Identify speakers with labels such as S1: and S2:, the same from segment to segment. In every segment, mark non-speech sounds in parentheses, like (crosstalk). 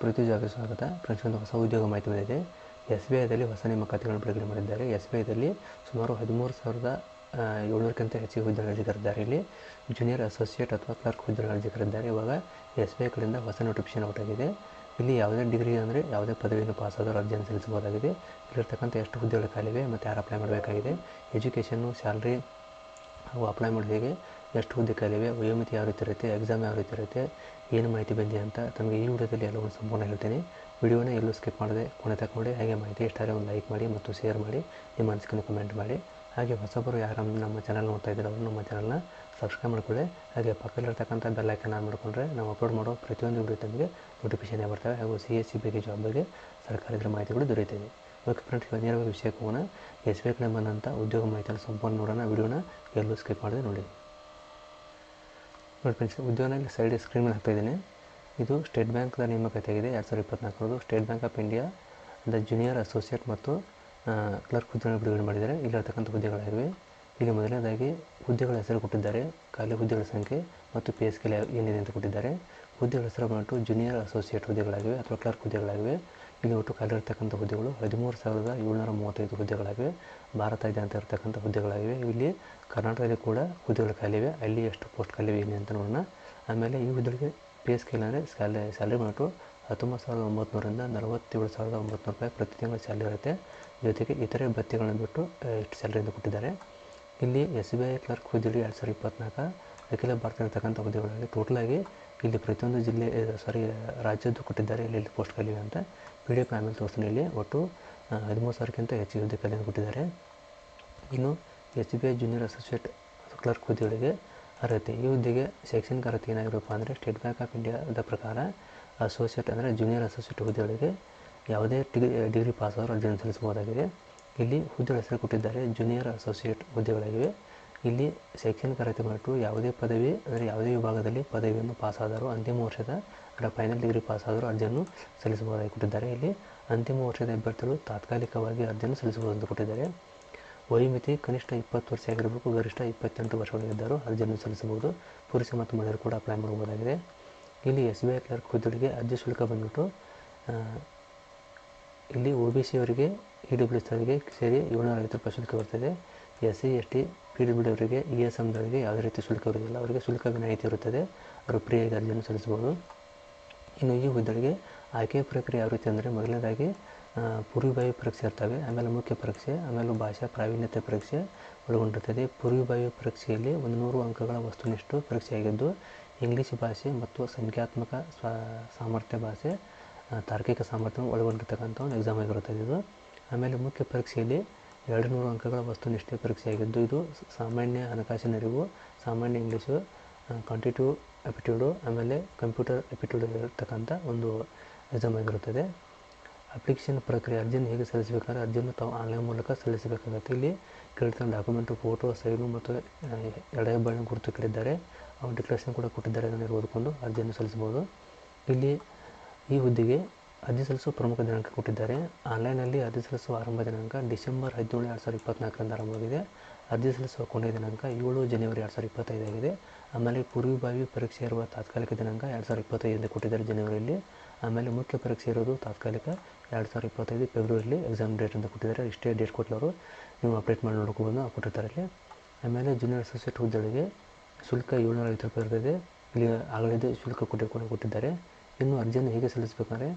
S1: Friends ಪ್ರತಿ ಸ್ವಾಗತ ಒಂದು ಹೊಸ ಉದ್ಯೋಗ ಮಾಹಿತಿ ಬಂದಿದೆ. ಎಸ್ ಬಿ ಐದಲ್ಲಿ ಹೊಸ ನೇಮಕಾತಿಗಳನ್ನು ಬಿಡುಗಡೆ ಮಾಡಿದ್ದಾರೆ. ಎಸ್ ಬಿ ಐದಲ್ಲಿ ಸುಮಾರು ಹದಿಮೂರು ಸಾವಿರದ ಏಳ್ನೂರಕ್ಕಿಂತ ಹೆಚ್ಚಿಗೆ ಹುದ್ದೆಗಳು ಅರ್ಜಿಕರಿದ್ದಾರೆ ಇಲ್ಲಿ ಜೂನಿಯರ್ ಅಸೋಸಿಯೇಟ್ ಅಥವಾ ಕ್ಲರ್ಕ್ ಹುದ್ದೆಗಳು ಅರ್ಜಿಕರಿದ್ದಾರೆ ಇವಾಗ ಎಸ್ ಬಿ ಐ ಕಡೆಯಿಂದ ಹೊಸ ನೋಟಿಫಿಕೇಶನ್ ಔಟ್ ಆಗಿದೆ ಇಲ್ಲಿ ಯಾವುದೇ ಡಿಗ್ರಿ ಅಂದರೆ ಯಾವುದೇ ಪದವಿಯನ್ನು ಪಾಸ್ ಆದರೂ ಅರ್ಜಿಯನ್ನು ಸಲ್ಲಿಸಬಹುದಾಗಿದೆ. ಇಲ್ಲಿರ್ತಕ್ಕಂಥ ಎಷ್ಟು ಹುದ್ದೆಗಳು ಖಾಲಿವೆ ಮತ್ತು ಯಾರು ಅಪ್ಲೈ ಮಾಡಬೇಕಾಗಿದೆ. ಎಜುಕೇಷನ್ನು ಸ್ಯಾಲ್ರಿ ಹಾಗೂ ಅಪ್ಲೈ ಮಾಡೋದು ಹೇಗೆ? ಎಷ್ಟು ಹುದ್ದೆ ಕಾಲಿವೆ ವಯೋಮಿತಿ ಯಾವ ರೀತಿ ಇರುತ್ತೆ ಎಕ್ಸಾಮ್ ಯಾವ ರೀತಿ ಇರುತ್ತೆ, ಏನು ಮಾಹಿತಿ ಬಂದಿದೆ ಅಂತ ತಮಗೆ ಈ ವಿಡಿಯೋದಲ್ಲಿ ಎಲ್ಲವನ್ನು ಸಂಪೂರ್ಣ ಹೇಳ್ತೀನಿ. ವಿಡಿಯೋನ ಎಲ್ಲೂ ಸ್ಕಿಪ್ ಮಾಡದೆ ಕೊನೆ ತಕ್ಕ ಹೇಗೆ ಮಾಹಿತಿ ಇಷ್ಟಾದರೆ ಒಂದು ಲೈಕ್ ಮಾಡಿ ಮತ್ತು ಶೇರ್ ಮಾಡಿ, ನಿಮ್ಮ ಅನಿಸಿಕೆಯನ್ನು ಕಮೆಂಟ್ ಮಾಡಿ. ಹಾಗೆ ಹೊಸಬರು ಯಾರು ನಮ್ಮ- ಚಾನಲ್ ನೋಡ್ತಾ ಇದ್ದಾರೆ ಅವರು ನಮ್ಮ ಚಾನಲ್ನ ಸಬ್ಸ್ಕ್ರೈಬ್ ಮಾಡಿಕೊಳ್ಳಿ. ಹಾಗೆ ಪಕ್ಕದಲ್ಲಿರ್ತಕ್ಕಂಥ ಬೆಲ್ ಐಕನ್ ಆನ್ ಮಾಡಿಕೊಂಡ್ರೆ ನಾವು ಅಪ್ಲೋಡ್ ಮಾಡೋ ಪ್ರತಿಯೊಂದು ವಿಡಿಯೋ ತಮಗೆ ನೋಟಿಫಿಕೇಶನ್ ಬರ್ತವೆ. ಹಾಗೂ ಸಿ ಎಸ್ ಸಿ ಬಗ್ಗೆ ಜಾಬ್ ಬಗ್ಗೆ ಸರ್ಕಾರದ ಮಾಹಿತಿಗಳು ದೊರೆಯುತ್ತದೆ ಓಕೆ ಫ್ರೆಂಡ್ಸ್ ನೇರವಾಗಿ ವಿಷಯಕ್ಕೆ ಹೋಗೋಣ. ಎಸ್ ಬಿ ಐ ಕಡೆ ಬಂದಂಥ ಉದ್ಯೋಗ ಮಾಹಿತಿಯನ್ನು ಸಂಪೂರ್ಣ ನೋಡೋಣ. ವಿಡಿಯೋನ ಎಲ್ಲೂ ಸ್ಕಿಪ್ ಮಾಡದೆ ನೋಡಿ. ನೋಡಿ ಫ್ರೆಂಡ್ಸ್ ಉದ್ಯೋಗನಲ್ಲಿ ಸೈಡ್ ಸ್ಕ್ರೀನ್ ಮೇಲೆ ಹಾಕ್ತಾ ಇದ್ದೀನಿ. ಇದು ಸ್ಟೇಟ್ ಬ್ಯಾಂಕ್ದ ನೇಮಕಾತಿ ಆಗಿದೆ ಎರಡು ಸಾವಿರದ ಇಪ್ಪತ್ನಾಲ್ಕರದು ಸ್ಟೇಟ್ ಬ್ಯಾಂಕ್ ಆಫ್ ಇಂಡಿಯಾ ದ ಜೂನಿಯರ್ ಅಸೋಸಿಯೇಟ್ ಮತ್ತು ಕ್ಲರ್ಕ್ ಹುದ್ದೆಗಳನ್ನು ಬಿಡುಗಡೆ ಮಾಡಿದ್ದಾರೆ. ಇಲ್ಲಿರ್ತಕ್ಕಂಥ ಹುದ್ದೆಗಳಾಗಿವೆ. ಇಲ್ಲಿ ಮೊದಲನೇದಾಗಿ ಹುದ್ದೆಗಳ ಹೆಸರು ಕೊಟ್ಟಿದ್ದಾರೆ. ಖಾಲಿ ಹುದ್ದೆಗಳ ಸಂಖ್ಯೆ ಮತ್ತು ಪಿ ಎಸ್ ಕೆಲ ಏನಿದೆ ಅಂತ ಕೊಟ್ಟಿದ್ದಾರೆ. ಹುದ್ದೆಗಳ ಹೆಸರು ಬಂದುಬಿಟ್ಟು ಜೂನಿಯರ್ ಅಸೋಸಿಯೇಟ್ ಹುದ್ದೆಗಳಾಗಿವೆ ಅಥವಾ ಕ್ಲರ್ಕ್ ಹುದ್ದೆಗಳಾಗಿವೆ. ಇಲ್ಲಿ ಒಟ್ಟು ಖಾಲಿ ಇರ್ತಕ್ಕಂಥ ಹುದ್ದೆಗಳು ಹದಿಮೂರು ಸಾವಿರದ ಏಳ್ನೂರ ಮೂವತ್ತೈದು ಹುದ್ದೆಗಳಾಗಿವೆ. ಭಾರತಾದ್ಯಂತ ಇರತಕ್ಕಂಥ ಹುದ್ದೆಗಳಾಗಿವೆ. ಇಲ್ಲಿ ಕರ್ನಾಟಕದಲ್ಲಿ ಕೂಡ ಹುದ್ದೆಗಳು ಖಾಲಿವೆ. ಅಲ್ಲಿ ಎಷ್ಟು ಪೋಸ್ಟ್ ಖಾಲಿವೆ ಏನೇ ಅಂತ ನೋಡೋಣ. ಆಮೇಲೆ ಈ ಹುದ್ದೆಗಳಿಗೆ ಪೇ ಸ್ಕೇಲ್ ಅಂದರೆ ಸ್ಯಾಲ, ಸ್ಯಾಲ್ರಿ ಬಂದ್ಬಿಟ್ಟು ಹತ್ತೊಂಬತ್ತು ಸಾವಿರದ ಒಂಬತ್ತುನೂರಿಂದ ನಲವತ್ತೇಳು ಸಾವಿರದ ಒಂಬತ್ತು ರೂಪಾಯಿ ಪ್ರತಿ ತಿಂಗಳು ಸ್ಯಾಲ್ರಿ ಇರುತ್ತೆ. ಜೊತೆಗೆ ಇತರೆ ಭತ್ಯೆಗಳನ್ನು ಬಿಟ್ಟು ಇಷ್ಟು ಸ್ಯಾಲ್ರಿ ಅಂತ ಕೊಟ್ಟಿದ್ದಾರೆ. ಇಲ್ಲಿ ಎಸ್ ಬಿ ಐ ಕ್ಲರ್ಕ್ ಹುದ್ದೆಗಳು ಎರಡು ಸಾವಿರದ ಇಪ್ಪತ್ನಾಲ್ಕು ಅಖಿಲ ಭಾರತ ಇರತಕ್ಕಂಥ ಹುದ್ದೆಗಳಲ್ಲಿ ಟೋಟಲಾಗಿ ಇಲ್ಲಿ ಪ್ರತಿಯೊಂದು ಜಿಲ್ಲೆ ಸಾರಿ ರಾಜ್ಯದ್ದು ಕೊಟ್ಟಿದ್ದಾರೆ. ಇಲ್ಲಿ ಇಲ್ಲಿ ಪೋಸ್ಟ್ ಖಾಲಿವೆ ಅಂತ. ಪಿ ಡಿ ಎಫ್ ತೋರಿಸ್ತೀನಿ ಇಲ್ಲಿ. ಒಟ್ಟು ಹದಿಮೂರು ಸಾವಿರಕ್ಕಿಂತ ಹೆಚ್ಚು ಹುದ್ದೆ ಖಾಲಿಯನ್ನು ಕೊಟ್ಟಿದ್ದಾರೆ. ಇನ್ನು S B I junior associate clerk ಹುದ್ದೆಗಳಿಗೆ ಅರ್ಹತೆ. ಈ ಹುದ್ದೆಗೆ ಶೈಕ್ಷಣಿಕ ಅರ್ಹತೆ ಏನಾಗಿರಪ್ಪ ಅಂದರೆ ಸ್ಟೇಟ್ ಬ್ಯಾಂಕ್ ಆಫ್ ಇಂಡಿಯಾದ ಪ್ರಕಾರ ಅಸೋಸಿಯೇಟ್ ಅಂದರೆ ಜೂನಿಯರ್ ಅಸೋಸಿಯೇಟ್ ಹುದ್ದೆಗಳಿಗೆ ಯಾವುದೇ ಡಿಗ್ರಿ ಡಿಗ್ರಿ ಪಾಸ್ ಆದರೂ ಅರ್ಜಿಯನ್ನು ಸಲ್ಲಿಸಬಹುದಾಗಿದೆ. ಇಲ್ಲಿ ಹುದ್ದೆಗಳ ಹೆಸರು ಕೊಟ್ಟಿದ್ದಾರೆ ಜೂನಿಯರ್ ಅಸೋಸಿಯೇಟ್ ಹುದ್ದೆಗಳಾಗಿವೆ ಇಲ್ಲಿ ಶೈಕ್ಷಣಿಕ ಅರ್ಹತೆ ಮಾಡಿಟ್ಟು ಯಾವುದೇ ಪದವಿ, ಅಂದರೆ ಯಾವುದೇ ವಿಭಾಗದಲ್ಲಿ ಪದವಿಯನ್ನು ಪಾಸ್ ಆದರೂ ಅಂತಿಮ ವರ್ಷದ ಅಂದರೆ ಫೈನಲ್ ಡಿಗ್ರಿ ಪಾಸ್ ಆದರೂ ಅರ್ಜಿಯನ್ನು ಸಲ್ಲಿಸಬಹುದಾಗಿ ಕೊಟ್ಟಿದ್ದಾರೆ. ಇಲ್ಲಿ ಅಂತಿಮ ವರ್ಷದ ಅಭ್ಯರ್ಥಿಗಳು ತಾತ್ಕಾಲಿಕವಾಗಿ ಅರ್ಜಿಯನ್ನು ಸಲ್ಲಿಸಬಹುದು ಅಂತ ಕೊಟ್ಟಿದ್ದಾರೆ. ವಯೋಮಿತಿ ಕನಿಷ್ಠ ಇಪ್ಪತ್ತು ವರ್ಷ ಆಗಿರಬೇಕು, ಗರಿಷ್ಠ ಇಪ್ಪತ್ತೆಂಟು ವರ್ಷಗಳಿದ್ದರೂ ಅರ್ಜಿಯನ್ನು ಸಲ್ಲಿಸಬಹುದು. ಪುರುಷ ಮತ್ತು ಮಹಿಳೆಯರು ಕೂಡ ಅಪ್ಲೈ ಮಾಡಬಹುದಾಗಿದೆ. ಇಲ್ಲಿ ಎಸ್ ಬಿ ಐ ಕ್ಲರ್ಕ್ ಹುದ್ದೆಗಳಿಗೆ ಅರ್ಜಿ ಶುಲ್ಕ ಬಂದ್ಬಿಟ್ಟು ಇಲ್ಲಿ ಒ ಬಿ ಸಿ ಅವರಿಗೆ ಇ ಡಬ್ಲ್ಯೂ ಎಸ್ ಅವರಿಗೆ ಸೇರಿ ಏಳ್ನೂರ ಐವತ್ತು ರೂಪಾಯಿ ಶುಲ್ಕ ಬರ್ತದೆ. S C S T P W ಅವರಿಗೆ ಇ ಎಸ್ ಎಮ್ದವರಿಗೆ ಯಾವುದೇ ರೀತಿ ಶುಲ್ಕ ಇರುವುದಿಲ್ಲ. ಅವರಿಗೆ ಶುಲ್ಕ ವಿನಾಯಿತಿ ಇರುತ್ತದೆ. ಅವರು ಫ್ರೀಯಾಗಿ ಅರ್ಜಿಯನ್ನು ಸಲ್ಲಿಸಬಹುದು. ಇನ್ನು ಈ ಹುದ್ದೆಗಳಿಗೆ ಆಯ್ಕೆ ಪ್ರಕ್ರಿಯೆ ಯಾವ ರೀತಿ ಅಂದರೆ ಮೊದಲನೇದಾಗಿ ಪೂರ್ವಭಾವಿ ಪರೀಕ್ಷೆ ಇರ್ತವೆ. ಆಮೇಲೆ ಮುಖ್ಯ ಪರೀಕ್ಷೆ, ಆಮೇಲೆ ಭಾಷಾ ಪ್ರಾವೀಣ್ಯತೆ ಪರೀಕ್ಷೆ ಒಳಗೊಂಡಿರ್ತದೆ. ಪೂರ್ವಭಾವಿ ಪರೀಕ್ಷೆಯಲ್ಲಿ ಒಂದು ನೂರು ಅಂಕಗಳ ವಸ್ತುನಿಷ್ಠ ಪರೀಕ್ಷೆಯಾಗಿದ್ದು, ಇಂಗ್ಲೀಷ್ ಭಾಷೆ ಮತ್ತು ಸಂಖ್ಯಾತ್ಮಕ ಸ್ವ, ಸಾಮರ್ಥ್ಯ ಭಾಷೆ ತಾರ್ಕಿಕ ಸಾಮರ್ಥ್ಯ ಒಳಗೊಂಡಿರ್ತಕ್ಕಂಥ ಒಂದು ಎಕ್ಸಾಮ್ ಆಗಿರುತ್ತದೆ ಇದು. ಆಮೇಲೆ ಮುಖ್ಯ ಪರೀಕ್ಷೆಯಲ್ಲಿ ಎರಡು ನೂರು ಅಂಕಗಳ ವಸ್ತುನಿಷ್ಠ ಪರೀಕ್ಷೆಯಾಗಿದ್ದು, ಇದು ಸಾಮಾನ್ಯ ಹಣಕಾಸಿನ ಅರಿವು, ಸಾಮಾನ್ಯ ಇಂಗ್ಲೀಷು ಕ್ವಾಂಟಿಟಿವ್ ಅಪಿಟ್ಯೂಡು ಆಮೇಲೆ ಕಂಪ್ಯೂಟರ್ ಅಪಿಟ್ಯೂಡ್ ಇರತಕ್ಕಂಥ ಒಂದು ಎಕ್ಸಾಮ್ ಆಗಿರುತ್ತದೆ. ಅಪ್ಲಿಕೇಶನ್ ಪ್ರಕ್ರಿಯೆ ಅರ್ಜಿಯನ್ನು ಹೇಗೆ ಸಲ್ಲಿಸಬೇಕಾದ್ರೆ ಅರ್ಜಿಯನ್ನು ತಾವು ಆನ್ಲೈನ್ ಮೂಲಕ ಸಲ್ಲಿಸಬೇಕಾಗುತ್ತೆ. ಇಲ್ಲಿ ಕೇಳ್ತಾನೆ ಡಾಕ್ಯುಮೆಂಟು ಫೋಟೋ ಸೈನು ಮತ್ತು ಆ, ಎಡ ಹೆಬ್ಬಾಳಿನ ಗುರುತು ಕೇಳಿದ್ದಾರೆ. ಅವ್ರು ಡಿಕ್ಲರೇಷನ್ ಕೂಡ ಕೊಟ್ಟಿದ್ದಾರೆ ಅದನ್ನು ಓದಿಕೊಂಡು ಅರ್ಜಿಯನ್ನು ಸಲ್ಲಿಸ್ಬೋದು ಇಲ್ಲಿ ಈ ಹುದ್ದೆಗೆ ಅರ್ಜಿ ಸಲ್ಲಿಸುವ ಪ್ರಮುಖ ದಿನಾಂಕ ಕೊಟ್ಟಿದ್ದಾರೆ. ಆನ್ಲೈನಲ್ಲಿ ಅರ್ಜಿ ಸಲ್ಲಿಸುವ ಆರಂಭ ದಿನಾಂಕ ಡಿಸೆಂಬರ್ ಹದಿನೇಳು ಎರಡು ಸಾವಿರದ ಇಪ್ಪತ್ನಾಲ್ಕರಿಂದ ಆರಂಭವಾಗಿದೆ. ಅರ್ಜಿ ಸಲ್ಲಿಸುವ ಕೊನೆಯ ದಿನಾಂಕ ಏಳು ಜನವರಿ ಎರಡು ಸಾವಿರದ ಇಪ್ಪತ್ತೈದಾಗಿದೆ ಆಮೇಲೆ ಪೂರ್ವಭಾವಿ ಪರೀಕ್ಷೆ ಇರುವ ತಾತ್ಕಾಲಿಕ ದಿನಾಂಕ ಎರಡು ಸಾವಿರದ ಇಪ್ಪತ್ತೈದರಿಂದ ಕೊಟ್ಟಿದ್ದಾರೆ ಜನವರಿಯಲ್ಲಿ. ಆಮೇಲೆ ಮುಖ್ಯ ಪರೀಕ್ಷೆ ಇರೋದು ತಾತ್ಕಾಲಿಕ ಎರಡು ಸಾವಿರದ ಇಪ್ಪತ್ತೈದು ಫೆಬ್ರವರಿಲಿ ಎಕ್ಸಾಮ್ ಡೇಟ್ ಅಂತ ಕೊಟ್ಟಿದ್ದಾರೆ. ಇಷ್ಟೇ ಡೇಟ್ ಕೊಟ್ಟವರು ನೀವು ಅಪ್ಡೇಟ್ ಮಾಡಿ ನೋಡ್ಕೋಬೋದು ಕೊಟ್ಟಿರ್ತಾರೆ ಇಲ್ಲಿ. ಆಮೇಲೆ ಜೂನಿಯರ್ ಅಸೋಸಿಯೇಟ್ ಹುದ್ದೆಗಳಿಗೆ ಶುಲ್ಕ ಏಳ್ನೂರ ಐವತ್ತು ರೂಪಾಯಿ ಇರ್ತದೆ. ಇಲ್ಲಿ ಆಗಲಿದೆ ಶುಲ್ಕ ಕೊಟ್ಟು ಕೂಡ ಕೊಟ್ಟಿದ್ದಾರೆ. ಇನ್ನು ಅರ್ಜಿಯನ್ನು ಹೇಗೆ ಸಲ್ಲಿಸಬೇಕಂದ್ರೆ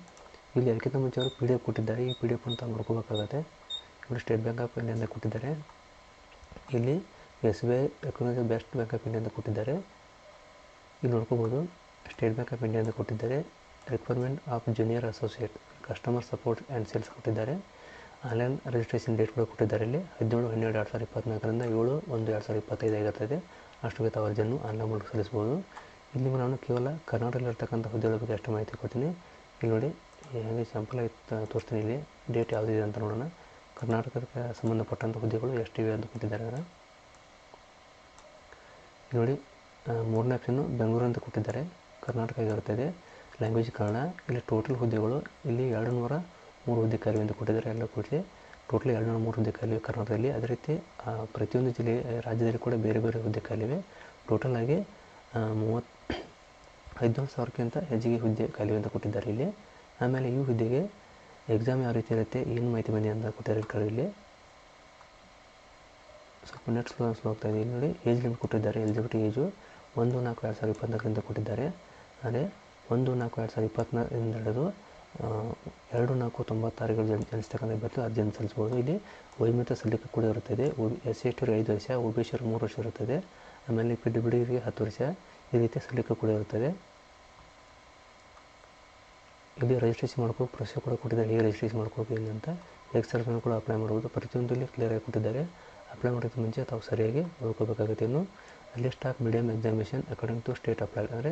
S1: ಇಲ್ಲಿ ಅದಕ್ಕಿಂತ ಮುಂಚೆ ಅವರು ಪಿ ಡಿ ಎಫ್ ಕೊಟ್ಟಿದ್ದಾರೆ. ಈ ಪಿ ಡಿ ಎಫ್ ಅಂತ ನೋಡ್ಕೋಬೇಕಾಗತ್ತೆ. ಇವರು ಸ್ಟೇಟ್ ಬ್ಯಾಂಕ್ ಆಫ್ ಇಂಡಿಯಾದಿಂದ ಕೊಟ್ಟಿದ್ದಾರೆ. ಇಲ್ಲಿ S B I recognise best bank of India ಅಂತ ಕೊಟ್ಟಿದ್ದಾರೆ. ಇಲ್ಲಿ ನೋಡ್ಕೋಬೋದು. ಸ್ಟೇಟ್ ಬ್ಯಾಂಕ್ ಆಫ್ ಇಂಡಿಯಾ ಅಂತ ಕೊಟ್ಟಿದ್ದಾರೆ. Requirement of junior associate customer support and sales ಕೊಟ್ಟಿದ್ದಾರೆ. ಆನ್ಲೈನ್ ರಿಜಿಸ್ಟ್ರೇಷನ್ ಡೇಟ್ ಕೂಡ ಕೊಟ್ಟಿದ್ದಾರೆ ಇಲ್ಲಿ. ಹದಿನೇಳು, ಹನ್ನೆರಡು, ಎರಡು ಸಾವಿರದ ಇಪ್ಪತ್ತ್ನಾಲ್ಕರಿಂದ ಏಳು, ಒಂದು, ಎರಡು ಸಾವಿರದ ಇಪ್ಪತ್ತೈದು ಆಗಿರ್ತದೆ. ಅಷ್ಟಕ್ಕೆ ತಾವು ಆನ್ಲೈನ್ ಮೂಲಕ ಸಲ್ಲಿಸ್ಬೋದು ಇಲ್ಲಿ ನಾನು ಕೇವಲ ಕರ್ನಾಟಕದಲ್ಲಿರ್ತಕ್ಕಂಥ ಹುದ್ದೆಗಳ ಬಗ್ಗೆ ಅಷ್ಟು ಮಾಹಿತಿ ಕೊಡ್ತೀನಿ. ಇಲ್ಲಿ ನೋಡಿ ಹೇಗೆ ಸಂಪಲ ತೋರಿಸ್ತೀನಿ ಇಲ್ಲಿ. ಡೇಟ್ ಯಾವುದಿದೆ ಅಂತ ನೋಡೋಣ. ಕರ್ನಾಟಕಕ್ಕೆ ಸಂಬಂಧಪಟ್ಟಂಥ ಹುದ್ದೆಗಳು ಎಷ್ಟಿವೆ ಅಂತ ಕೊಟ್ಟಿದ್ದಾರೆ ಅದರ. ನೋಡಿ ಮೂರನೇ ಆಪ್ಷನ್ನು ಬೆಂಗಳೂರು ಅಂತ ಕೊಟ್ಟಿದ್ದಾರೆ. ಕರ್ನಾಟಕ ಆಗಿರುತ್ತದೆ ಲ್ಯಾಂಗ್ವೇಜ್ ಕನ್ನಡ, ಇಲ್ಲಿ ಟೋಟಲ್ ಹುದ್ದೆಗಳು ಇಲ್ಲಿ ಎರಡು ನೂರ ಮೂರು ಹುದ್ದೆ ಖಾಲಿ ಅಂತ ಕೊಟ್ಟಿದ್ದಾರೆ ಎಲ್ಲ ಕೂಡಿ ಟೋಟಲ್ ಎರಡು ನೂರ ಮೂರು ಹುದ್ದೆ ಖಾಲಿ ಕರ್ನಾಟಕದಲ್ಲಿ. ಅದೇ ರೀತಿ ಪ್ರತಿಯೊಂದು ಜಿಲ್ಲೆ, ರಾಜ್ಯದಲ್ಲಿ ಕೂಡ ಬೇರೆ ಬೇರೆ ಹುದ್ದೆ ಖಾಲಿವೆ ಟೋಟಲ್ ಆಗಿ ಮೂವತ್ತು (coughs) ಐದುನೂರು ಸಾವಿರಕ್ಕಿಂತ ಹೆಚ್ಚಿಗೆ ಹುದ್ದೆ ಖಾಲಿ ಅಂತ ಕೊಟ್ಟಿದ್ದಾರೆ ಇಲ್ಲಿ. ಆಮೇಲೆ ಈ ಹುದ್ದೆಗೆ ಎಕ್ಸಾಮ್ ಯಾವ ರೀತಿ ಇರುತ್ತೆ, ಏನು ಮಾಹಿತಿ ಬಂದಿದೆ ಅಂತ ಕೊಟ್ಟಿದ್ದಾರೆ ಇಲ್ಲಿ. ಸ್ವಲ್ಪ ನೆಟ್ ಸ್ಲೋ ಸ್ಲೋ ಆಗ್ತಾ ಇದೆ ಇಲ್ಲಿ ನೋಡಿ. ಏಜ್ ಲಿಮಿಟ್ ಕೊಟ್ಟಿದ್ದಾರೆ. ಎಲಿಜಿಬಿಲಿಟಿ ಏಜು ಒಂದು, ನಾಲ್ಕು, ಎರಡು ಸಾವಿರದ ಇಪ್ಪತ್ನಾಲ್ಕರಿಂದ ಕೊಟ್ಟಿದ್ದಾರೆ. ಅದೇ ಒಂದು, ನಾಲ್ಕು, ಎರಡು ಸಾವಿರದ ಇಪ್ಪತ್ನಾಲ್ಕರಿಂದ ಹಿಡಿದು ಎರಡು, ನಾಲ್ಕು ತೊಂಬತ್ತಾರುಗಳು ಜನ ಜನಿಸ್ತಕ್ಕಂಥ ಅಭ್ಯರ್ಥಿ ಅರ್ಜಿಯನ್ನು ಸಲ್ಲಿಸ್ಬೋದು ಇಲ್ಲಿ ವೈಮಿತ ಸಲ್ಲಿಕೆ ಕೂಡ ಇರುತ್ತದೆ ಎಸ್ ಸಿ ಎಸ್ ಐದು ವರ್ಷ ಒ ಬಿ ಸಿ ಮೂರು ವರ್ಷ ಇರುತ್ತದೆ. ಆಮೇಲೆ ಪಿ ಡಿ ಡಿಗೆ ಹತ್ತು ವರ್ಷ, ಈ ರೀತಿ ಸಲ್ಲಿಕೆ ಕೂಡ ಇರುತ್ತದೆ. ಇಲ್ಲಿ ರಿಜಿಸ್ಟ್ರೇಷನ್ ಮಾಡ್ಕೋಬೇಕು ಪ್ರೊಸೆಸ್ ಕೂಡ ಕೊಟ್ಟಿದ್ದಾರೆ. ಹೇಗೆ ರಿಜಿಸ್ಟ್ರೇಷನ್ ಮಾಡ್ಕೋಬೇಕು ಅಂತ ಎಕ್ಸರ್ಸನ್ನು ಕೂಡ ಅಪ್ಲೈ ಮಾಡ್ಬೋದು. ಪ್ರತಿಯೊಂದು ಇಲ್ಲಿ ಕ್ಲಿಯರಾಗಿ ಕೊಟ್ಟಿದ್ದಾರೆ. ಅಪ್ಲೈ ಮಾಡೋದಕ್ಕೆ ಮುಂಚೆ ತಾವು ಸರಿಯಾಗಿ ಓದ್ಕೋಬೇಕಾಗುತ್ತೆ. ಇನ್ನು list of medium examination according to state apply ಅಂದರೆ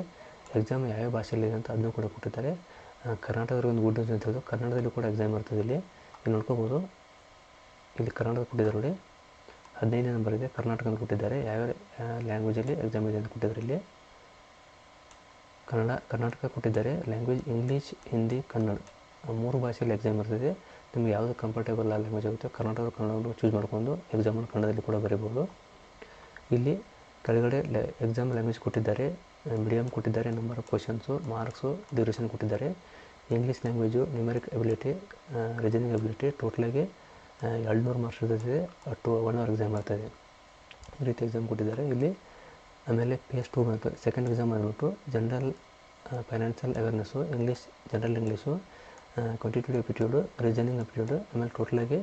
S1: ಎಕ್ಸಾಮ್ ಯಾವ್ಯಾವ ಭಾಷೆಯಲ್ಲಿದೆ ಅಂತ ಅದನ್ನು ಕೂಡ ಕೊಟ್ಟಿದ್ದಾರೆ. ಕರ್ನಾಟಕದಲ್ಲಿ ಒಂದು ಗುಡ್ ಅಂತ ಹೇಳಿದ್ರು ಕನ್ನಡದಲ್ಲಿ ಕೂಡ ಎಕ್ಸಾಮ್ ಬರ್ತದೆ ಇಲ್ಲಿ. ಇಲ್ಲಿ ನೋಡ್ಕೋಬೋದು. ಇಲ್ಲಿ ಕನ್ನಡದ ಕೊಟ್ಟಿದ್ದಾರೆ ನೋಡಿ. ಹದಿನೈದನೇ ನಂಬರ್ ಇದೆ. ಕರ್ನಾಟಕ ಅಂತ ಕೊಟ್ಟಿದ್ದಾರೆ ಯಾವ್ಯಾವ ಲ್ಯಾಂಗ್ವೇಜಲ್ಲಿ ಎಕ್ಸಾಮ್ ಇದೆ ಅಂತ ಕೊಟ್ಟಿದ್ದಾರೆ ಇಲ್ಲಿ. ಕನ್ನಡ, ಕರ್ನಾಟಕ ಕೊಟ್ಟಿದ್ದಾರೆ. ಲ್ಯಾಂಗ್ವೇಜ್ ಇಂಗ್ಲೀಷ್ ಹಿಂದಿ ಕನ್ನಡ ಮೂರು ಭಾಷೆಯಲ್ಲಿ ಎಕ್ಸಾಮ್ ಇರ್ತದೆ. ನಿಮ್ಗೆ ಯಾವುದು ಕಂಫರ್ಟೇಬಲ್ ಲ್ಯಾಂಗ್ವೇಜ್ ಆಗುತ್ತೆ ಕನ್ನಡ ಕನ್ನಡವನ್ನು ಚೂಸ್ ಮಾಡ್ಕೊಂಡು ಎಕ್ಸಾಮನ್ನು ಕನ್ನಡದಲ್ಲಿ ಕೂಡ ಬರೀಬೋದು. ಇಲ್ಲಿ ಕೆಳಗಡೆ ಎಕ್ಸಾಮ್ ಲ್ಯಾಂಗ್ವೇಜ್ ಕೊಟ್ಟಿದ್ದಾರೆ ಮೀಡಿಯಮ್ ಕೊಟ್ಟಿದ್ದಾರೆ number of questions marks duration ಕೊಟ್ಟಿದ್ದಾರೆ. English language numeric ability reasoning ability ಟೋಟಲಾಗಿ ಎರಡುನೂರು ಮಾರ್ಕ್ಸ್ ಇರ್ತದೆ ಟು ಒನ್ ಅವರ್ ಎಕ್ಸಾಮ್ ಆಗ್ತದೆ. ಈ ರೀತಿ ಎಕ್ಸಾಮ್ ಕೊಟ್ಟಿದ್ದಾರೆ. ಇಲ್ಲಿ ಆಮೇಲೆ P S to second exam ಬಂದ್ಬಿಟ್ಟು general financial awareness English general English quantitative aptitude reasoning aptitude ಆಮೇಲೆ ಟೋಟಲಾಗಿ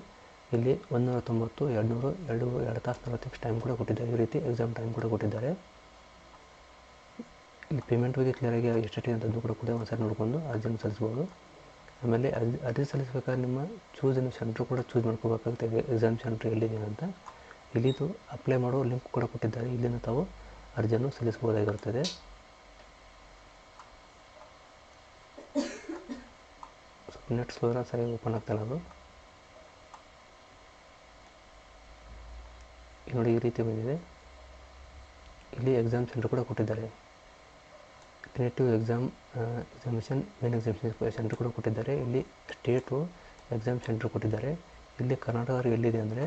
S1: ಇಲ್ಲಿ ಒಂದೂರ ತೊಂಬತ್ತು, ಎರಡುನೂರು, ಎರಡು ಎರಡು ತಾಸು ನಲವತ್ತು ನಿಮಿಷ ಟೈಮ್ ಕೂಡ ಕೊಟ್ಟಿದ್ದಾರೆ. ಈ ರೀತಿ ಎಕ್ಸಾಮ್ ಟೈಮ್ ಕೂಡ ಕೊಟ್ಟಿದ್ದಾರೆ. ಇಲ್ಲಿ ಪೇಮೆಂಟ್ ಬಗ್ಗೆ ಕ್ಲಿಯರಾಗಿ ಎಷ್ಟು ಅಂತ ಅದನ್ನು ಕೂಡ ಕೂಡ ಒಂದ್ಸರಿ ನೋಡಿಕೊಂಡು ಅರ್ಜಿಯನ್ನು ಸಲ್ಲಿಸ್ಬೋದು. ಆಮೇಲೆ ಅರ್ಜಿ ಅರ್ಜಿ ಸಲ್ಲಿಸಬೇಕಾದ್ರೆ ನಿಮ್ಮ ಚೂಸ್ ಸೆಂಟ್ರ್ ಕೂಡ ಚೂಸ್ ಮಾಡ್ಕೋಬೇಕಾಗುತ್ತೆ. ಎಕ್ಸಾಮ್ ಸೆಂಟ್ರ್ ಎಲ್ಲಿದೆ ಅಂತ. ಇಲ್ಲಿದು ಅಪ್ಲೈ ಮಾಡೋ ಲಿಂಕ್ ಕೂಡ ಕೊಟ್ಟಿದ್ದಾರೆ. ಇಲ್ಲಿಂದ ತಾವು ಅರ್ಜಿಯನ್ನು ಸಲ್ಲಿಸ್ಬೋದಾಗಿರುತ್ತದೆ ಸ್ವಲ್ಪ ಸ್ಲೋ ಸ್ಲೋರ ಸರಿ ಓಪನ್ ಆಗ್ತಾ ಇಲ್ಲ ಅದು. ನೋಡಿ ಈ ರೀತಿ ಬಂದಿದೆ. ಇಲ್ಲಿ ಎಕ್ಸಾಮ್ ಸೆಂಟರ್ ಕೂಡ ಕೊಟ್ಟಿದ್ದಾರೆ. Tentative exam examination main examination centre ಕೂಡ ಕೊಟ್ಟಿದ್ದಾರೆ. ಇಲ್ಲಿ ಸ್ಟೇಟು ಎಕ್ಸಾಮ್ ಸೆಂಟರ್ ಕೊಟ್ಟಿದ್ದಾರೆ. ಇಲ್ಲಿ ಕರ್ನಾಟಕ ಎಲ್ಲಿದೆ ಅಂದರೆ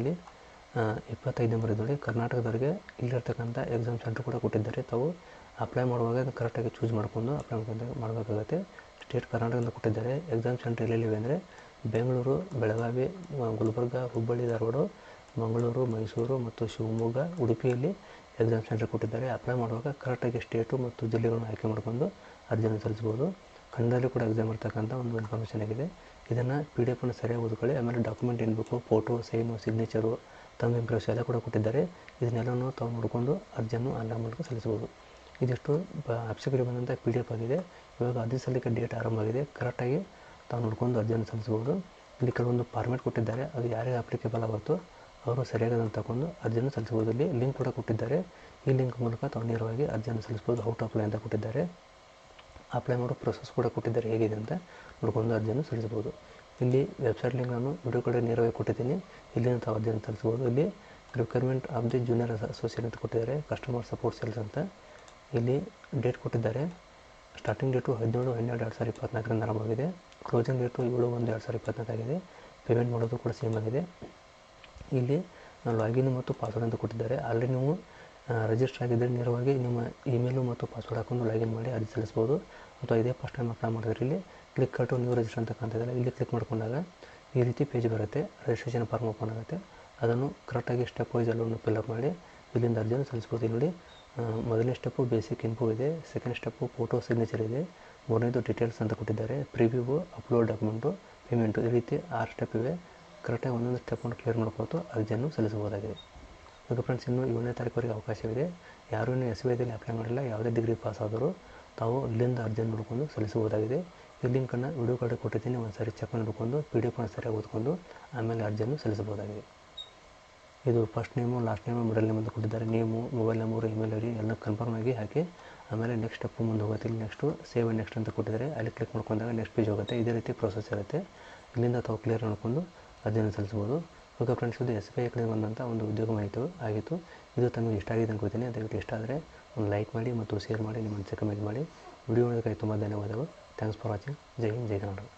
S1: ಇಲ್ಲಿ. ಇಪ್ಪತ್ತೈದು ನಂಬರ್ ನೋಡಿ. ಕರ್ನಾಟಕದವ್ರಿಗೆ ಇಲ್ಲಿರ್ತಕ್ಕಂಥ ಎಕ್ಸಾಮ್ ಸೆಂಟರ್ ಕೂಡ ಕೊಟ್ಟಿದ್ದಾರೆ. ತಾವು ಅಪ್ಲೈ ಮಾಡುವಾಗ ಕರೆಕ್ಟಾಗಿ ಚೂಸ್ ಮಾಡಿಕೊಂಡು ಅಪ್ಲೈ ಮಾಡ್ಕೊಂಡು, ಮಾಡಬೇಕಾಗುತ್ತೆ. ಸ್ಟೇಟ್ ಕರ್ನಾಟಕದಿಂದ ಕೊಟ್ಟಿದ್ದಾರೆ. ಎಕ್ಸಾಮ್ ಸೆಂಟರ್ ಎಲ್ಲೆಲ್ಲಿವೆ ಅಂದರೆ ಬೆಂಗಳೂರು, ಬೆಳಗಾವಿ ಗುಲ್ಬರ್ಗ, ಹುಬ್ಬಳ್ಳಿ, ಧಾರವಾಡ, ಮಂಗಳೂರು, ಮೈಸೂರು ಮತ್ತು ಶಿವಮೊಗ್ಗ, ಉಡುಪಿಯಲ್ಲಿ ಎಕ್ಸಾಮ್ ಸೆಂಟರ್ ಕೊಟ್ಟಿದ್ದಾರೆ. ಅಪ್ಲೈ ಮಾಡುವಾಗ ಕರೆಕ್ಟಾಗಿ ಸ್ಟೇಟು ಮತ್ತು ಜಿಲ್ಲೆಗಳನ್ನು ಆಯ್ಕೆ ಮಾಡಿಕೊಂಡು ಅರ್ಜಿಯನ್ನು ಸಲ್ಲಿಸ್ಬೋದು ಕನ್ನಡದಲ್ಲಿ ಕೂಡ ಎಕ್ಸಾಮ್ ಇರ್ತಕ್ಕಂಥ ಒಂದು ಇನ್ಫಾರ್ಮೇಷನ್ ಆಗಿದೆ. ಇದನ್ನು ಪಿ ಡಿ ಎಫನ್ನು ಸರಿಯಾಗಿ ಓದ್ಕೊಳ್ಳಿ. ಆಮೇಲೆ ಡಾಕ್ಯುಮೆಂಟ್ ಏನು ಬೇಕು ಫೋಟೋ ಸೈನು ಸಿಗ್ನೇಚರು ತಮ್ಮ ಇಂಪ್ರೆಸ್ ಎಲ್ಲ ಕೂಡ ಕೊಟ್ಟಿದ್ದಾರೆ. ಇದನ್ನೆಲ್ಲನೂ ತಾವು ನೋಡಿಕೊಂಡು ಅರ್ಜಿಯನ್ನು ಆನ್ಲೈನ್ ಮೂಲಕ ಸಲ್ಲಿಸ್ಬೋದು ಇದಿಷ್ಟು, ಬ ಬಂದಂಥ ಪಿ ಡಿ ಎಫ್ ಆಗಿದೆ. ಇವಾಗ ಅರ್ಜಿ ಸಲ್ಲಿಕೆ ಡೇಟ್ ಆರಂಭ ಆಗಿದೆ. ಕರೆಕ್ಟಾಗಿ ತಾವು ನೋಡ್ಕೊಂಡು ಅರ್ಜಿಯನ್ನು ಸಲ್ಲಿಸ್ಬೋದು. ಇಲ್ಲಿ ಕೆಲವೊಂದು ಫಾರ್ಮೆಟ್ ಕೊಟ್ಟಿದ್ದಾರೆ. ಅದು ಯಾರಿಗೆ ಅಪ್ಲಿಕೇಬಲ್ ಆಗುತ್ತೋ ಅವರು ಸರಿಯಾಗಿ ಅದನ್ನು ತಗೊಂಡು ಅರ್ಜಿಯನ್ನು ಸಲ್ಲಿಸ್ಬೋದು. ಇಲ್ಲಿ ಲಿಂಕ್ ಕೂಡ ಕೊಟ್ಟಿದ್ದಾರೆ. ಈ ಲಿಂಕ್ ಮೂಲಕ ತಾವು ನೇರವಾಗಿ ಅರ್ಜಿಯನ್ನು ಸಲ್ಲಿಸ್ಬೋದು. ಔಟ್ ಅಪ್ಲೈ ಅಂತ ಕೊಟ್ಟಿದ್ದಾರೆ. ಅಪ್ಲೈ ಮಾಡೋ ಪ್ರೊಸೆಸ್ ಕೂಡ ಕೊಟ್ಟಿದ್ದಾರೆ. ಹೇಗಿದೆ ಅಂತ ನೋಡ್ಕೊಂಡು ಅರ್ಜಿಯನ್ನು ಸಲ್ಲಿಸ್ಬೋದು. ಇಲ್ಲಿ ವೆಬ್ಸೈಟ್ ಲಿಂಕ್ ನಾನು ವಿಡಿಯೋ ಕಡೆ ನೇರವಾಗಿ ಕೊಟ್ಟಿದ್ದೀನಿ. ಇಲ್ಲಿಂದ ತಾವು ಅರ್ಜಿಯನ್ನು ಸಲ್ಲಿಸ್ಬೋದು. ಇಲ್ಲಿ requirement of the junior associate ಅಂತ ಕೊಟ್ಟಿದ್ದಾರೆ. ಕಸ್ಟಮರ್ ಸಪೋರ್ಟ್ ಸೆಲ್ಸ್ ಅಂತ. ಇಲ್ಲಿ ಡೇಟ್ ಕೊಟ್ಟಿದ್ದಾರೆ. ಸ್ಟಾರ್ಟಿಂಗ್ ಡೇಟು ಹದಿನೇಳು, ಹನ್ನೆರಡು, ಎರಡು ಸಾವಿರ ಇಪ್ಪತ್ನಾಲ್ಕರಿಂದ ಆರಂಭವಾಗಿದೆ. ಕ್ಲೋಸಿಂಗ್ ಡೇಟು ಏಳು, ಒಂದು, ಎರಡು ಸಾವಿರ ಇಪ್ಪತ್ತ್ನಾಲ್ಕಾಗಿದೆ ಪೇಮೆಂಟ್ ಮಾಡೋದು ಕೂಡ ಸೇಮ್ ಆಗಿದೆ. ಇಲ್ಲಿ ಲಾಗಿನ್ ಮತ್ತು ಪಾಸ್ವರ್ಡ್ ಅಂತ ಕೊಟ್ಟಿದ್ದಾರೆ. ಆಲ್ರೆಡಿ ನೀವು ರಿಜಿಸ್ಟರ್ ಆಗಿದ್ದರೆ ನೇರವಾಗಿ ನಿಮ್ಮ ಇಮೇಲು ಮತ್ತು ಪಾಸ್ವರ್ಡ್ ಹಾಕೊಂಡು ಲಾಗಿನ್ ಮಾಡಿ ಅರ್ಜಿ ಸಲ್ಲಿಸ್ಬೋದು ಅಥವಾ ಇದೇ ಫಸ್ಟ್ ಟೈಮ್ ಅಪ್ಲೈ ಮಾಡಿದ್ರೆ ಇಲ್ಲಿ ಕ್ಲಿಕ್ ಕಟ್ಟು ನೀವು ರಿಜಿಸ್ಟರ್ ಅಂತ ಕಾಣ್ತಿದ್ದಾರೆ ಇಲ್ಲಿ ಕ್ಲಿಕ್ ಮಾಡ್ಕೊಂಡಾಗ ಈ ರೀತಿ ಪೇಜ್ ಬರುತ್ತೆ. ರಿಜಿಸ್ಟ್ರೇಷನ್ ಫಾರ್ಮ್ ಓಪನ್ ಆಗುತ್ತೆ. ಅದನ್ನು ಕರೆಕ್ಟಾಗಿ ಸ್ಟೆಪ್ ವೈಸ್ ಎಲ್ಲವನ್ನು ಫಿಲ್ಅಪ್ ಮಾಡಿ ಇಲ್ಲಿಂದ ಅರ್ಜಿಯನ್ನು ಸಲ್ಲಿಸ್ಬೋದು ನೋಡಿ ಮೊದಲನೇ ಸ್ಟೆಪ್ಪು ಬೇಸಿಕ್ ಇನ್ಫೋ ಇದೆ ಸೆಕೆಂಡ್ ಸ್ಟೆಪ್ಪು ಫೋಟೋ ಸಿಗ್ನೇಚರ್ ಇದೆ, ಮೂರನೇದು ಡೀಟೇಲ್ಸ್ ಅಂತ ಕೊಟ್ಟಿದ್ದಾರೆ ಪ್ರಿವ್ಯೂ ಅಪ್ಲೋಡ್ ಡಾಕ್ಯುಮೆಂಟು ಪೇಮೆಂಟು ಈ ರೀತಿ ಆರು ಸ್ಟೆಪ್ ಇವೆ. ಕರೆಕ್ಟಾಗಿ ಒಂದೊಂದು ಸ್ಟೆಪ್ಪನ್ನು ಕ್ಲಿಯರ್ ಮಾಡ್ಕೊತು ಅರ್ಜಿಯನ್ನು ಸಲ್ಲಿಸಬಹುದಾಗಿದೆ. ಓಕೆ ಫ್ರೆಂಡ್ಸ್ ಇನ್ನು ಏಳನೇ ತಾರೀಕುವರೆಗೆ ಅವಕಾಶವಿದೆ. ಯಾರೂ ಇನ್ನು ಎಸ್ ಬಿ ಐದಲ್ಲಿ ಅಪ್ಲೈ ಮಾಡಿಲ್ಲ, ಯಾವುದೇ ಡಿಗ್ರಿ ಪಾಸ್ ಆದರೂ ತಾವು ಇಲ್ಲಿಂದ ಅರ್ಜಿಯನ್ನು ನೋಡಿಕೊಂಡು ಸಲ್ಲಿಸಬಹುದಾಗಿದೆ. ಈ ಲಿಂಕನ್ನು ವಿಡಿಯೋ ಕಾರ್ಡ್ ಕೊಟ್ಟಿದ್ದೀನಿ ಒಂದು ಸಾರಿ ಚೆಕ್ ಮಾಡಿಕೊಂಡು ಪಿ ಡಿ ಎಫನ್ನು ಸರಿಯಾಗಿ ಓದ್ಕೊಂಡು, ಆಮೇಲೆ ಅರ್ಜಿಯನ್ನು ಸಲ್ಲಿಸಬಹುದಾಗಿದೆ. ಇದು first name last name middle name ಅಂತ ಕೊಟ್ಟಿದ್ದಾರೆ. Name mobile number email I D ಎಲ್ಲ ಕನ್ಫರ್ಮ್ ಆಗಿ ಹಾಕಿ, ಆಮೇಲೆ ನೆಕ್ಸ್ಟ್ ಸ್ಟೆಪ್ ಮುಂದೆ ಹೋಗುತ್ತೆ ಇಲ್ಲಿ ನೆಕ್ಸ್ಟು ಸೇವ್ ನೆಕ್ಸ್ಟ್ ಅಂತ ಕೊಟ್ಟಿದ್ದಾರೆ. ಅಲ್ಲಿ ಕ್ಲಿಕ್ ಮಾಡ್ಕೊಂಡಾಗ ನೆಕ್ಸ್ಟ್ ಪೇಜ್ ಹೋಗುತ್ತೆ. ಇದೇ ರೀತಿ ಪ್ರೊಸೆಸ್ ಇರುತ್ತೆ. ಇಲ್ಲಿಂದ ತಾವು ಕ್ಲಿಯರ್ ಮಾಡ್ಕೊಂಡು ಅದನ್ನು ಸಲ್ಲಿಸ್ಬೋದು ಓಕೆ ಫ್ರೆಂಡ್ಸ್ ಇದು ಎಸ್ ಬಿ ಐ ಕಡೆ ಬಂದಂಥ ಒಂದು ಉದ್ಯೋಗ ಮಾಹಿತಿ ಆಗಿತ್ತು. ಇದು ತಮಗೆ ಇಷ್ಟ ಆಗಿದೆ ಅನ್ಕೋತೀನಿ ಅದಕ್ಕೆ ಇಷ್ಟ ಆದರೆ ಒಂದು ಲೈಕ್ ಮಾಡಿ ಮತ್ತು ಶೇರ್ ಮಾಡಿ, ನಿಮ್ಮ ಅನಿಸಿಕೆ ಕಮೆಂಟ್ ಮಾಡಿ. ವಿಡಿಯೋ ನೋಡೋದಕ್ಕೆ ತುಂಬ ಧನ್ಯವಾದಗಳು. ಥ್ಯಾಂಕ್ಸ್ ಫಾರ್ ವಾಚಿಂಗ್ ಜೈ ಹಿಂದ್, ಜೈ ಕನ್ನಡ.